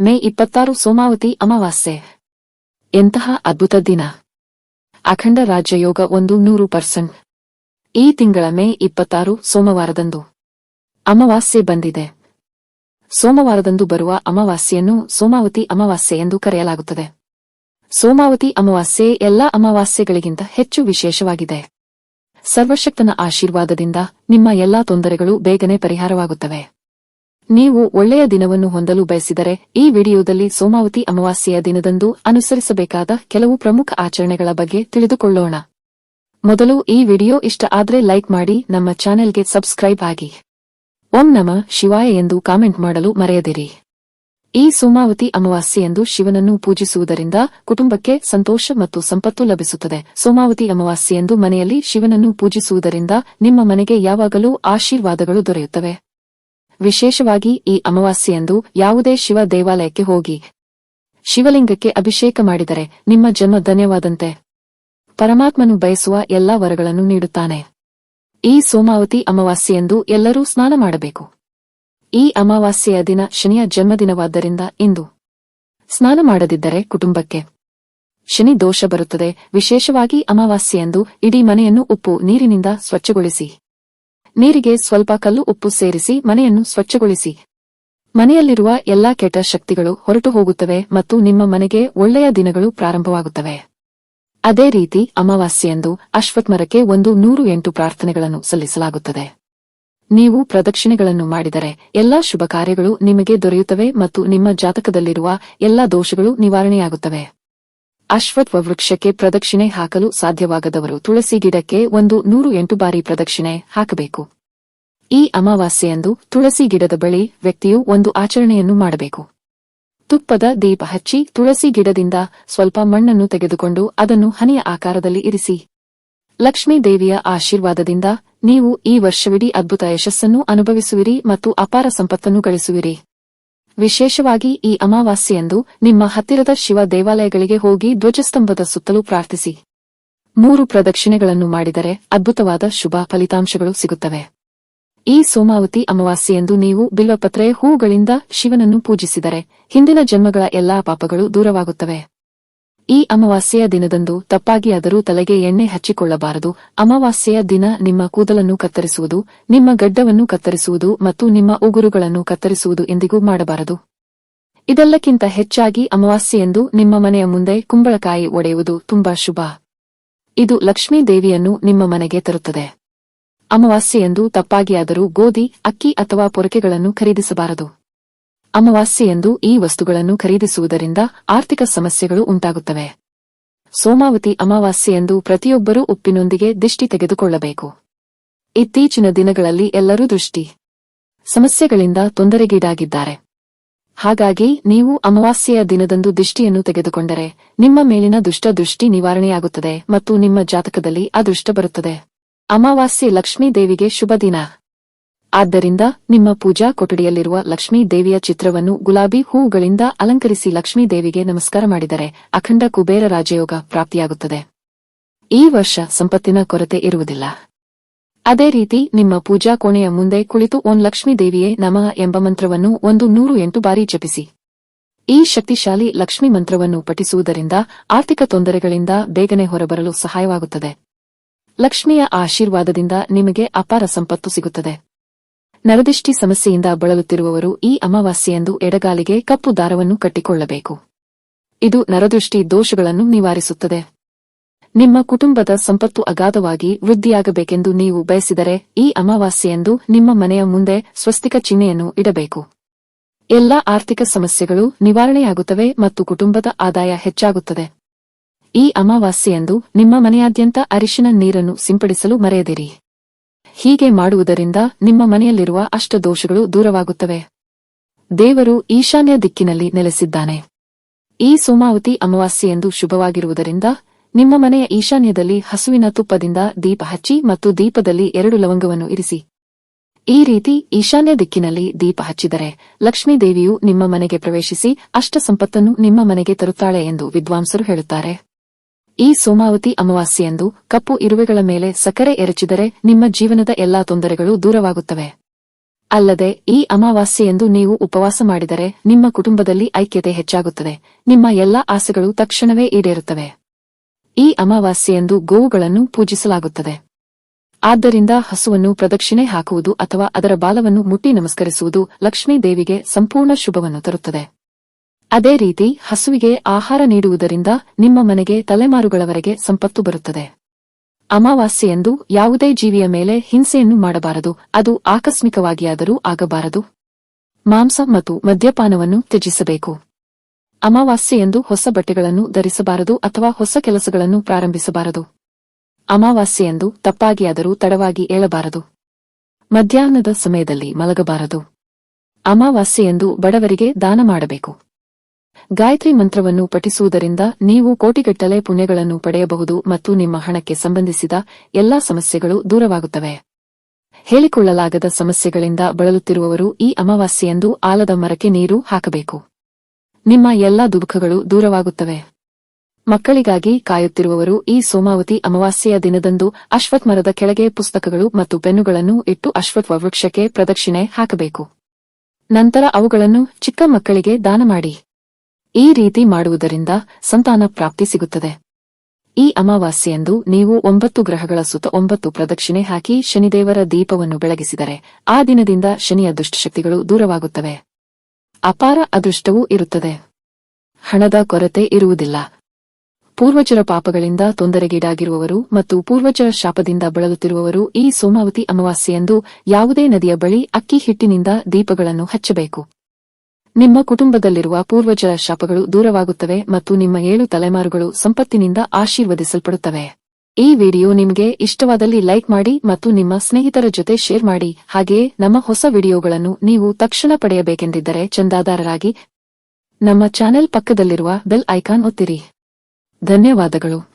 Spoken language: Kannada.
ಮೇ ಇಪ್ಪತ್ತಾರು ಸೋಮಾವತಿ ಅಮಾವಾಸ್ಯೆ. ಎಂತಹ ಅದ್ಭುತ ದಿನ. ಅಖಂಡ ರಾಜ್ಯಯೋಗ ಒಂದು ನೂರು ಪರ್ಸೆಂಟ್. ಈ ತಿಂಗಳ ಮೇ ಇಪ್ಪತ್ತಾರು ಸೋಮವಾರದಂದು. ಅಮಾವಾಸ್ಯೆ ಬಂದಿದೆ. ಸೋಮವಾರದಂದು ಬರುವ ಅಮಾವಾಸ್ಯೆಯನ್ನು ಸೋಮಾವತಿ ಅಮಾವಾಸ್ಯೆ ಎಂದು ಕರೆಯಲಾಗುತ್ತದೆ. ಸೋಮಾವತಿ ಅಮಾವಾಸ್ಯೆ ಎಲ್ಲಾ ಅಮಾವಾಸ್ಯೆಗಳಿಗಿಂತ ಹೆಚ್ಚು ವಿಶೇಷವಾಗಿದೆ. ಸರ್ವಶಕ್ತನ ಆಶೀರ್ವಾದದಿಂದ ನಿಮ್ಮ ಎಲ್ಲಾ ತೊಂದರೆಗಳು ಬೇಗನೆ ಪರಿಹಾರವಾಗುತ್ತವೆ. ನೀವು ಒಳ್ಳೆಯ ದಿನವನ್ನು ಹೊಂದಲು ಬಯಸಿದರೆ ಈ ವಿಡಿಯೋದಲ್ಲಿ ಸೋಮಾವತಿ ಅಮಾವಾಸ್ಯೆಯ ದಿನದಂದು ಅನುಸರಿಸಬೇಕಾದ ಕೆಲವು ಪ್ರಮುಖ ಆಚರಣೆಗಳ ಬಗ್ಗೆ ತಿಳಿದುಕೊಳ್ಳೋಣ. ಮೊದಲು ಈ ವಿಡಿಯೋ ಇಷ್ಟ ಆದ್ರೆ ಲೈಕ್ ಮಾಡಿ, ನಮ್ಮ ಚಾನೆಲ್ಗೆ ಸಬ್ಸ್ಕ್ರೈಬ್ ಆಗಿ. ಓಂ ನಮ ಶಿವಾಯ ಎಂದು ಕಾಮೆಂಟ್ ಮಾಡಲು ಮರೆಯದಿರಿ. ಈ ಸೋಮಾವತಿ ಅಮಾವಾಸ್ಯೆಯಂದು ಶಿವನನ್ನು ಪೂಜಿಸುವುದರಿಂದ ಕುಟುಂಬಕ್ಕೆ ಸಂತೋಷ ಮತ್ತು ಸಂಪತ್ತು ಲಭಿಸುತ್ತದೆ. ಸೋಮಾವತಿ ಅಮಾವಾಸ್ಯೆಯೆಂದು ಮನೆಯಲ್ಲಿ ಶಿವನನ್ನು ಪೂಜಿಸುವುದರಿಂದ ನಿಮ್ಮ ಮನೆಗೆ ಯಾವಾಗಲೂ ಆಶೀರ್ವಾದಗಳು ದೊರೆಯುತ್ತವೆ. ವಿಶೇಷವಾಗಿ ಈ ಅಮಾವಾಸ್ಯೆಯಂದು ಯಾವುದೇ ಶಿವ ದೇವಾಲಯಕ್ಕೆ ಹೋಗಿ ಶಿವಲಿಂಗಕ್ಕೆ ಅಭಿಷೇಕ ಮಾಡಿದರೆ ನಿಮ್ಮ ಜನ್ಮ ಧನ್ಯವಾದಂತೆ. ಪರಮಾತ್ಮನು ಬಯಸುವ ಎಲ್ಲಾ ವರಗಳನ್ನು ನೀಡುತ್ತಾನೆ. ಈ ಸೋಮಾವತಿ ಅಮಾವಾಸ್ಯೆಯಂದು ಎಲ್ಲರೂ ಸ್ನಾನ ಮಾಡಬೇಕು. ಈ ಅಮಾವಾಸ್ಯೆಯ ದಿನ ಶನಿಯ ಜನ್ಮದಿನವಾದ್ದರಿಂದ ಇಂದು ಸ್ನಾನ ಮಾಡದಿದ್ದರೆ ಕುಟುಂಬಕ್ಕೆ ಶನಿ ದೋಷ ಬರುತ್ತದೆ. ವಿಶೇಷವಾಗಿ ಅಮಾವಾಸ್ಯೆಯಂದು ಇಡೀ ಮನೆಯನ್ನು ಉಪ್ಪು ನೀರಿನಿಂದ ಸ್ವಚ್ಛಗೊಳಿಸಿ. ನೀರಿಗೆ ಸ್ವಲ್ಪ ಕಲ್ಲು ಉಪ್ಪು ಸೇರಿಸಿ ಮನೆಯನ್ನು ಸ್ವಚ್ಛಗೊಳಿಸಿ. ಮನೆಯಲ್ಲಿರುವ ಎಲ್ಲಾ ಕೆಟ್ಟ ಶಕ್ತಿಗಳು ಹೊರಟು ಹೋಗುತ್ತವೆ ಮತ್ತು ನಿಮ್ಮ ಮನೆಗೆ ಒಳ್ಳೆಯ ದಿನಗಳು ಪ್ರಾರಂಭವಾಗುತ್ತವೆ. ಅದೇ ರೀತಿ ಅಮಾವಾಸ್ಯೆಯಂದು ಅಶ್ವತ್ಮರಕ್ಕೆ ಒಂದು ನೂರು ಎಂಟು ಪ್ರಾರ್ಥನೆಗಳನ್ನು ಸಲ್ಲಿಸಲಾಗುತ್ತದೆ. ನೀವು ಪ್ರದಕ್ಷಿಣೆಗಳನ್ನು ಮಾಡಿದರೆ ಎಲ್ಲಾ ಶುಭ ಕಾರ್ಯಗಳು ನಿಮಗೆ ದೊರೆಯುತ್ತವೆ ಮತ್ತು ನಿಮ್ಮ ಜಾತಕದಲ್ಲಿರುವ ಎಲ್ಲಾ ದೋಷಗಳು ನಿವಾರಣೆಯಾಗುತ್ತವೆ. ಅಶ್ವತ್ವ ವೃಕ್ಷಕ್ಕೆ ಪ್ರದಕ್ಷಿಣೆ ಹಾಕಲು ಸಾಧ್ಯವಾಗದವರು ತುಳಸಿ ಗಿಡಕ್ಕೆ ಒಂದು ನೂರು ಎಂಟು ಬಾರಿ ಪ್ರದಕ್ಷಿಣೆ ಹಾಕಬೇಕು. ಈ ಅಮಾವಾಸ್ಯೆಯಂದು ತುಳಸಿ ಗಿಡದ ಬಳಿ ವ್ಯಕ್ತಿಯು ಒಂದು ಆಚರಣೆಯನ್ನು ಮಾಡಬೇಕು. ತುಪ್ಪದ ದೀಪ ಹಚ್ಚಿ ತುಳಸಿ ಗಿಡದಿಂದ ಸ್ವಲ್ಪ ಮಣ್ಣನ್ನು ತೆಗೆದುಕೊಂಡು ಅದನ್ನು ಹನಿಯ ಆಕಾರದಲ್ಲಿ ಇರಿಸಿ. ಲಕ್ಷ್ಮೀ ದೇವಿಯ ಆಶೀರ್ವಾದದಿಂದ ನೀವು ಈ ವರ್ಷವಿಡೀ ಅದ್ಭುತ ಯಶಸ್ಸನ್ನು ಅನುಭವಿಸುವಿರಿ ಮತ್ತು ಅಪಾರ ಸಂಪತ್ತನ್ನು ಗಳಿಸುವಿರಿ. ವಿಶೇಷವಾಗಿ ಈ ಅಮಾವಾಸ್ಯೆಯಂದು ನಿಮ್ಮ ಹತ್ತಿರದ ಶಿವ ದೇವಾಲಯಗಳಿಗೆ ಹೋಗಿ ಧ್ವಜಸ್ತಂಭದ ಸುತ್ತಲೂ ಪ್ರಾರ್ಥಿಸಿ. ಮೂರು ಪ್ರದಕ್ಷಿಣೆಗಳನ್ನು ಮಾಡಿದರೆ ಅದ್ಭುತವಾದ ಶುಭ ಫಲಿತಾಂಶಗಳು ಸಿಗುತ್ತವೆ. ಈ ಸೋಮಾವತಿ ಅಮಾವಾಸ್ಯೆಯಂದು ನೀವು ಬಿಲ್ವಪತ್ರೆ ಹೂಗಳಿಂದ ಶಿವನನ್ನು ಪೂಜಿಸಿದರೆ ಹಿಂದಿನ ಜನ್ಮಗಳ ಎಲ್ಲಾ ಪಾಪಗಳು ದೂರವಾಗುತ್ತವೆ. ಈ ಅಮಾವಾಸ್ಯೆಯ ದಿನದಂದು ತಪ್ಪಾಗಿಯಾದರೂ ತಲೆಗೆ ಎಣ್ಣೆ ಹಚ್ಚಿಕೊಳ್ಳಬಾರದು. ಅಮಾವಾಸ್ಯೆಯ ದಿನ ನಿಮ್ಮ ಕೂದಲನ್ನು ಕತ್ತರಿಸುವುದು, ನಿಮ್ಮ ಗಡ್ಡವನ್ನು ಕತ್ತರಿಸುವುದು ಮತ್ತು ನಿಮ್ಮ ಉಗುರುಗಳನ್ನು ಕತ್ತರಿಸುವುದು ಎಂದಿಗೂ ಮಾಡಬಾರದು. ಇದೆಲ್ಲಕ್ಕಿಂತ ಹೆಚ್ಚಾಗಿ ಅಮಾವಾಸ್ಯೆಯೆಂದು ನಿಮ್ಮ ಮನೆಯ ಮುಂದೆ ಕುಂಬಳಕಾಯಿ ಒಡೆಯುವುದು ತುಂಬಾ ಶುಭ. ಇದು ಲಕ್ಷ್ಮೀ ದೇವಿಯನ್ನು ನಿಮ್ಮ ಮನೆಗೆ ತರುತ್ತದೆ. ಅಮಾವಾಸ್ಯೆಯೆಂದು ತಪ್ಪಾಗಿಯಾದರೂ ಗೋಧಿ, ಅಕ್ಕಿ ಅಥವಾ ಪೊರಕೆಗಳನ್ನು ಖರೀದಿಸಬಾರದು. ಅಮಾವಾಸ್ಯೆಯಂದು ಈ ವಸ್ತುಗಳನ್ನು ಖರೀದಿಸುವುದರಿಂದ ಆರ್ಥಿಕ ಸಮಸ್ಯೆಗಳು ಉಂಟಾಗುತ್ತವೆ. ಸೋಮಾವತಿ ಅಮಾವಾಸ್ಯೆಯಂದು ಪ್ರತಿಯೊಬ್ಬರೂ ಉಪ್ಪಿನೊಂದಿಗೆ ದೃಷ್ಟಿ ತೆಗೆದುಕೊಳ್ಳಬೇಕು. ಇತ್ತೀಚಿನ ದಿನಗಳಲ್ಲಿ ಎಲ್ಲರೂ ದೃಷ್ಟಿ ಸಮಸ್ಯೆಗಳಿಂದ ತೊಂದರೆಗೀಡಾಗಿದ್ದಾರೆ. ಹಾಗಾಗಿ ನೀವು ಅಮಾವಾಸ್ಯೆಯ ದಿನದಂದು ದೃಷ್ಟಿಯನ್ನು ತೆಗೆದುಕೊಂಡರೆ ನಿಮ್ಮ ಮೇಲಿನ ದುಷ್ಟ ದೃಷ್ಟಿ ನಿವಾರಣೆಯಾಗುತ್ತದೆ ಮತ್ತು ನಿಮ್ಮ ಜಾತಕದಲ್ಲಿ ಅದೃಷ್ಟ ಬರುತ್ತದೆ. ಅಮಾವಾಸ್ಯೆ ಲಕ್ಷ್ಮೀ ದೇವಿಗೆ ಶುಭ ದಿನ ಆದ್ದರಿಂದ ನಿಮ್ಮ ಪೂಜಾ ಕೊಠಡಿಯಲ್ಲಿರುವ ಲಕ್ಷ್ಮೀ ದೇವಿಯ ಚಿತ್ರವನ್ನು ಗುಲಾಬಿ ಹೂವುಗಳಿಂದ ಅಲಂಕರಿಸಿ ಲಕ್ಷ್ಮೀ ದೇವಿಗೆ ನಮಸ್ಕಾರ ಮಾಡಿದರೆ ಅಖಂಡ ಕುಬೇರ ರಾಜಯೋಗ ಪ್ರಾಪ್ತಿಯಾಗುತ್ತದೆ. ಈ ವರ್ಷ ಸಂಪತ್ತಿನ ಕೊರತೆ ಇರುವುದಿಲ್ಲ. ಅದೇ ರೀತಿ ನಿಮ್ಮ ಪೂಜಾ ಕೋಣೆಯ ಮುಂದೆ ಕುಳಿತು ಓಂ ಲಕ್ಷ್ಮೀ ದೇವಿಯೇ ನಮಃ ಎಂಬ ಮಂತ್ರವನ್ನು ಒಂದು ನೂರು ಎಂಟು ಬಾರಿ ಜಪಿಸಿ. ಈ ಶಕ್ತಿಶಾಲಿ ಲಕ್ಷ್ಮೀ ಮಂತ್ರವನ್ನು ಪಠಿಸುವುದರಿಂದ ಆರ್ಥಿಕ ತೊಂದರೆಗಳಿಂದ ಬೇಗನೆ ಹೊರಬರಲು ಸಹಾಯವಾಗುತ್ತದೆ. ಲಕ್ಷ್ಮಿಯ ಆಶೀರ್ವಾದದಿಂದ ನಿಮಗೆ ಅಪಾರ ಸಂಪತ್ತು ಸಿಗುತ್ತದೆ. ನರದಿಷ್ಟಿ ಸಮಸ್ಯೆಯಿಂದ ಬಳಲುತ್ತಿರುವವರು ಈ ಅಮಾವಾಸ್ಯೆಯಂದು ಎಡಗಾಲಿಗೆ ಕಪ್ಪು ದಾರವನ್ನು ಕಟ್ಟಿಕೊಳ್ಳಬೇಕು. ಇದು ನರದೃಷ್ಟಿ ದೋಷಗಳನ್ನು ನಿವಾರಿಸುತ್ತದೆ. ನಿಮ್ಮ ಕುಟುಂಬದ ಸಂಪತ್ತು ಅಗಾಧವಾಗಿ ವೃದ್ಧಿಯಾಗಬೇಕೆಂದು ನೀವು ಬಯಸಿದರೆ ಈ ಅಮಾವಾಸ್ಯೆಯಂದು ನಿಮ್ಮ ಮನೆಯ ಮುಂದೆ ಸ್ವಸ್ತಿಕ ಚಿಹ್ನೆಯನ್ನು ಇಡಬೇಕು. ಎಲ್ಲಾ ಆರ್ಥಿಕ ಸಮಸ್ಯೆಗಳು ನಿವಾರಣೆಯಾಗುತ್ತವೆ ಮತ್ತು ಕುಟುಂಬದ ಆದಾಯ ಹೆಚ್ಚಾಗುತ್ತದೆ. ಈ ಅಮಾವಾಸ್ಯೆಯಂದು ನಿಮ್ಮ ಮನೆಯಾದ್ಯಂತ ಅರಿಶಿನ ನೀರನ್ನು ಸಿಂಪಡಿಸಲು ಮರೆಯದಿರಿ. ಹೀಗೆ ಮಾಡುವುದರಿಂದ ನಿಮ್ಮ ಮನೆಯಲ್ಲಿರುವ ಅಷ್ಟದೋಷಗಳು ದೂರವಾಗುತ್ತವೆ. ದೇವರು ಈಶಾನ್ಯ ದಿಕ್ಕಿನಲ್ಲಿ ನೆಲೆಸಿದ್ದಾನೆ. ಈ ಸೋಮಾವತಿ ಅಮಾವಾಸ್ಯೆಯೆಂದು ಶುಭವಾಗಿರುವುದರಿಂದ ನಿಮ್ಮ ಮನೆಯ ಈಶಾನ್ಯದಲ್ಲಿ ಹಸುವಿನ ತುಪ್ಪದಿಂದ ದೀಪ ಹಚ್ಚಿ ಮತ್ತು ದೀಪದಲ್ಲಿ ಎರಡು ಲವಂಗವನ್ನು ಇರಿಸಿ. ಈ ರೀತಿ ಈಶಾನ್ಯ ದಿಕ್ಕಿನಲ್ಲಿ ದೀಪ ಹಚ್ಚಿದರೆ ಲಕ್ಷ್ಮೀದೇವಿಯು ನಿಮ್ಮ ಮನೆಗೆ ಪ್ರವೇಶಿಸಿ ಅಷ್ಟ ಸಂಪತ್ತನ್ನು ನಿಮ್ಮ ಮನೆಗೆ ತರುತ್ತಾಳೆ ಎಂದು ವಿದ್ವಾಂಸರು ಹೇಳುತ್ತಾರೆ. ಈ ಸೋಮಾವತಿ ಅಮಾವಾಸ್ಯೆಯಂದು ಕಪ್ಪು ಇರುವೆಗಳ ಮೇಲೆ ಸಕ್ಕರೆ ಎರಚಿದರೆ ನಿಮ್ಮ ಜೀವನದ ಎಲ್ಲಾ ತೊಂದರೆಗಳು ದೂರವಾಗುತ್ತವೆ. ಅಲ್ಲದೆ ಈ ಅಮಾವಾಸ್ಯೆಯಂದು ನೀವು ಉಪವಾಸ ಮಾಡಿದರೆ ನಿಮ್ಮ ಕುಟುಂಬದಲ್ಲಿ ಐಕ್ಯತೆ ಹೆಚ್ಚಾಗುತ್ತದೆ. ನಿಮ್ಮ ಎಲ್ಲಾ ಆಸೆಗಳು ತಕ್ಷಣವೇ ಈಡೇರುತ್ತವೆ. ಈ ಅಮಾವಾಸ್ಯೆಯಂದು ಗೋವುಗಳನ್ನು ಪೂಜಿಸಲಾಗುತ್ತದೆ. ಆದ್ದರಿಂದ ಹಸುವನ್ನು ಪ್ರದಕ್ಷಿಣೆ ಹಾಕುವುದು ಅಥವಾ ಅದರ ಬಾಲವನ್ನು ಮುಟ್ಟಿ ನಮಸ್ಕರಿಸುವುದು ಲಕ್ಷ್ಮೀ ದೇವಿಗೆ ಸಂಪೂರ್ಣ ಶುಭವನ್ನು ತರುತ್ತದೆ. ಅದೇ ರೀತಿ ಹಸುವಿಗೆ ಆಹಾರ ನೀಡುವುದರಿಂದ ನಿಮ್ಮ ಮನೆಗೆ ತಲೆಮಾರುಗಳವರೆಗೆ ಸಂಪತ್ತು ಬರುತ್ತದೆ. ಅಮಾವಾಸ್ಯೆಯಂದು ಯಾವುದೇ ಜೀವಿಯ ಮೇಲೆ ಹಿಂಸೆಯನ್ನು ಮಾಡಬಾರದು, ಅದು ಆಕಸ್ಮಿಕವಾಗಿಯಾದರೂ ಆಗಬಾರದು. ಮಾಂಸ ಮತ್ತು ಮದ್ಯಪಾನವನ್ನು ತ್ಯಜಿಸಬೇಕು. ಅಮಾವಾಸ್ಯೆಯಂದು ಹೊಸ ಬಟ್ಟೆಗಳನ್ನು ಧರಿಸಬಾರದು ಅಥವಾ ಹೊಸ ಕೆಲಸಗಳನ್ನು ಪ್ರಾರಂಭಿಸಬಾರದು. ಅಮಾವಾಸ್ಯೆಯೆಂದು ತಪ್ಪಾಗಿಯಾದರೂ ತಡವಾಗಿ ಏಳಬಾರದು. ಮಧ್ಯಾಹ್ನದ ಸಮಯದಲ್ಲಿ ಮಲಗಬಾರದು. ಅಮಾವಾಸ್ಯೆಯೆಂದು ಬಡವರಿಗೆ ದಾನ ಮಾಡಬೇಕು. ಗಾಯತ್ರಿ ಮಂತ್ರವನ್ನು ಪಠಿಸುವುದರಿಂದ ನೀವು ಕೋಟಿಗಟ್ಟಲೆ ಪುಣ್ಯಗಳನ್ನು ಪಡೆಯಬಹುದು ಮತ್ತು ನಿಮ್ಮ ಹಣಕ್ಕೆ ಸಂಬಂಧಿಸಿದ ಎಲ್ಲಾ ಸಮಸ್ಯೆಗಳು ದೂರವಾಗುತ್ತವೆ. ಹೇಳಿಕೊಳ್ಳಲಾಗದ ಸಮಸ್ಯೆಗಳಿಂದ ಬಳಲುತ್ತಿರುವವರು ಈ ಅಮಾವಾಸ್ಯೆಯಂದು ಆಲದ ಮರಕ್ಕೆ ನೀರು ಹಾಕಬೇಕು. ನಿಮ್ಮ ಎಲ್ಲಾ ದುಃಖಗಳು ದೂರವಾಗುತ್ತವೆ. ಮಕ್ಕಳಿಗಾಗಿ ಕಾಯುತ್ತಿರುವವರು ಈ ಸೋಮಾವತಿ ಅಮಾವಾಸ್ಯೆಯ ದಿನದಂದು ಅಶ್ವಥ್ ಮರದ ಕೆಳಗೆ ಪುಸ್ತಕಗಳು ಮತ್ತು ಪೆನ್ನುಗಳನ್ನು ಇಟ್ಟು ಅಶ್ವತ್ವ ವೃಕ್ಷಕ್ಕೆ ಪ್ರದಕ್ಷಿಣೆ ಹಾಕಬೇಕು. ನಂತರ ಅವುಗಳನ್ನು ಚಿಕ್ಕ ಮಕ್ಕಳಿಗೆ ದಾನ ಮಾಡಿ. ಈ ರೀತಿ ಮಾಡುವುದರಿಂದ ಸಂತಾನ ಪ್ರಾಪ್ತಿ ಸಿಗುತ್ತದೆ. ಈ ಅಮಾವಾಸ್ಯೆಯಂದು ನೀವು ಒಂಬತ್ತು ಗ್ರಹಗಳ ಸುತ್ತ ಒಂಬತ್ತು ಪ್ರದಕ್ಷಿಣೆ ಹಾಕಿ ಶನಿದೇವರ ದೀಪವನ್ನು ಬೆಳಗಿಸಿದರೆ ಆ ದಿನದಿಂದ ಶನಿಯ ದುಷ್ಟಶಕ್ತಿಗಳು ದೂರವಾಗುತ್ತವೆ. ಅಪಾರ ಅದೃಷ್ಟವೂ ಇರುತ್ತದೆ. ಹಣದ ಕೊರತೆ ಇರುವುದಿಲ್ಲ. ಪೂರ್ವಜರ ಪಾಪಗಳಿಂದ ತೊಂದರೆಗೀಡಾಗಿರುವವರು ಮತ್ತು ಪೂರ್ವಜರ ಶಾಪದಿಂದ ಬಳಲುತ್ತಿರುವವರು ಈ ಸೋಮಾವತಿ ಅಮಾವಾಸ್ಯೆಯಂದು ಯಾವುದೇ ನದಿಯ ಬಳಿ ಅಕ್ಕಿ ಹಿಟ್ಟಿನಿಂದ ದೀಪಗಳನ್ನು ಹಚ್ಚಬೇಕು. ನಿಮ್ಮ ಕುಟುಂಬದಲ್ಲಿರುವ ಪೂರ್ವಜರ ಶಾಪಗಳು ದೂರವಾಗುತ್ತವೆ ಮತ್ತು ನಿಮ್ಮ ಏಳು ತಲೆಮಾರುಗಳು ಸಂಪತ್ತಿನಿಂದ ಆಶೀರ್ವದಿಸಲ್ಪಡುತ್ತವೆ. ಈ ವಿಡಿಯೋ ನಿಮಗೆ ಇಷ್ಟವಾದಲ್ಲಿ ಲೈಕ್ ಮಾಡಿ ಮತ್ತು ನಿಮ್ಮ ಸ್ನೇಹಿತರ ಜೊತೆ ಶೇರ್ ಮಾಡಿ. ಹಾಗೆಯೇ ನಮ್ಮ ಹೊಸ ವಿಡಿಯೋಗಳನ್ನು ನೀವು ತಕ್ಷಣ ಪಡೆಯಬೇಕೆಂದಿದ್ದರೆ ಚಂದಾದಾರರಾಗಿ ನಮ್ಮ ಚಾನೆಲ್ ಪಕ್ಕದಲ್ಲಿರುವ ಬೆಲ್ ಐಕಾನ್ ಒತ್ತಿರಿ. ಧನ್ಯವಾದಗಳು.